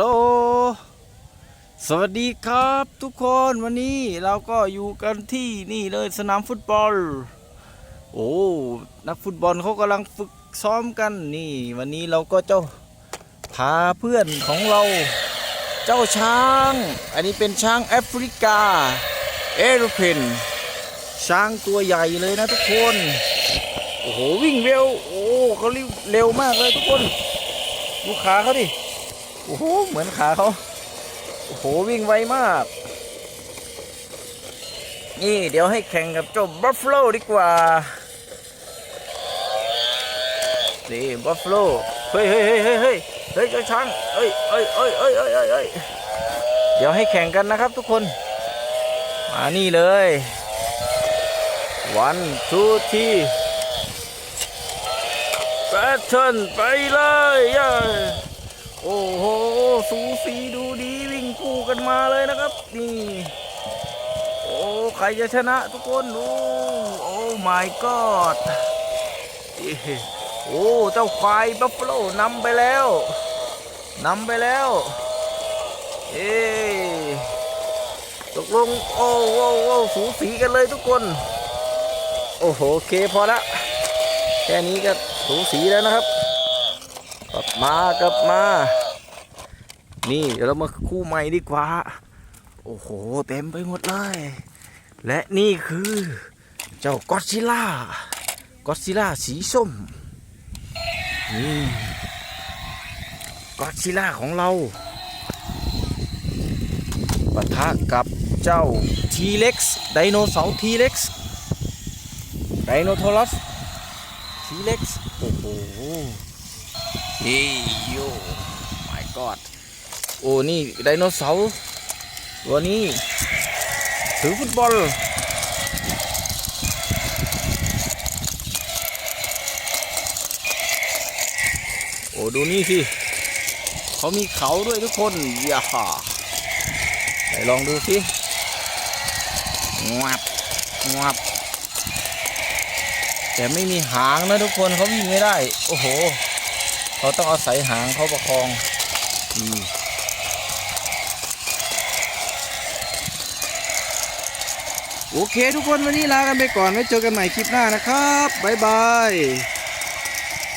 โลสวัสดีครับทุกคนวันนี้เราก็อยู่กันที่นี่เลยสนามฟุตบอล โอ้นักฟุตบอลเขากำลังฝึกซ้อมกันนี่ วันนี้เราก็เจ้าพาเพื่อนของเรา เจ้าช้าง อันนี้เป็นช้างแอฟริกา เอโรเพนช้างตัวใหญ่เลยนะทุกคน โอ้โหวิ่งเร็ว โอ้เขาเร็วเร็วมากเลยทุกคน ดูขาเขาดิ โอ้โห เหมือนขาเขาโอ้โห วิ่งไวมาก นี่เดี๋ยวให้แข่งกับเจ้าบัฟฟ a ลดีกว่านี่บัฟฟ a ลเฮ้ยเฮ้ยเฮ้ยเฮ้ยเฮ้ยเฮ้ยเจ้าช้างเอ้ยเอ้ยเอ้ยเอ้ยเอ้ยเอ้ยเดี๋ยวให้แข่งกันนะครับทุกคน มานี่เลยวันทูทีแบทเทิลไปเลยเย้ โอ้โห สูสีดูดีวิ่งคู่กันมาเลยนะครับ นี่ โอ้ใครจะชนะทุกคนดูโอ้ my god โอ้ เจ้าควายบัฟฟาโลนำไปแล้วนำไปแล้ว เอ้ตกลง โอ้โอ้โอ้สูสีกันเลยทุกคน โอ้โห โอเคพอละ แค่นี้ก็สูสีแล้วนะครับ ลับมากลับมา นี่เดี๋ยวเรามาคู่ใหม่ดีกว่า โอ้โห เต็มไปหมดเลย และนี่คือเจ้ากอดซิล่ากอดซิล่าสีส้ม นี่กอดซิล่าของเราปะทะกับเจ้าทีเล็กซ์ไดโนเสาร์ทีเล็กซ์ไดโนทอรัสทีเล็กซ์โอ้โห เฮ้ยโย my god โอ้นี่ไดโนเสาร์ตัวนี้ถือฟุตบอลโอ้ดูนี่สิเขามีเขาด้วยทุกคนอย่าไหนลองดูสิงับงับแต่ไม่มีหางนะทุกคนเขาวิ่งไม่ได้ โอ้โห เขาต้องอาศัยหางเขาประคองอืมโอเคทุกคนวันนี้ลากันไปก่อนไว้เจอกันใหม่คลิปหน้านะครับ บ๊ายบาย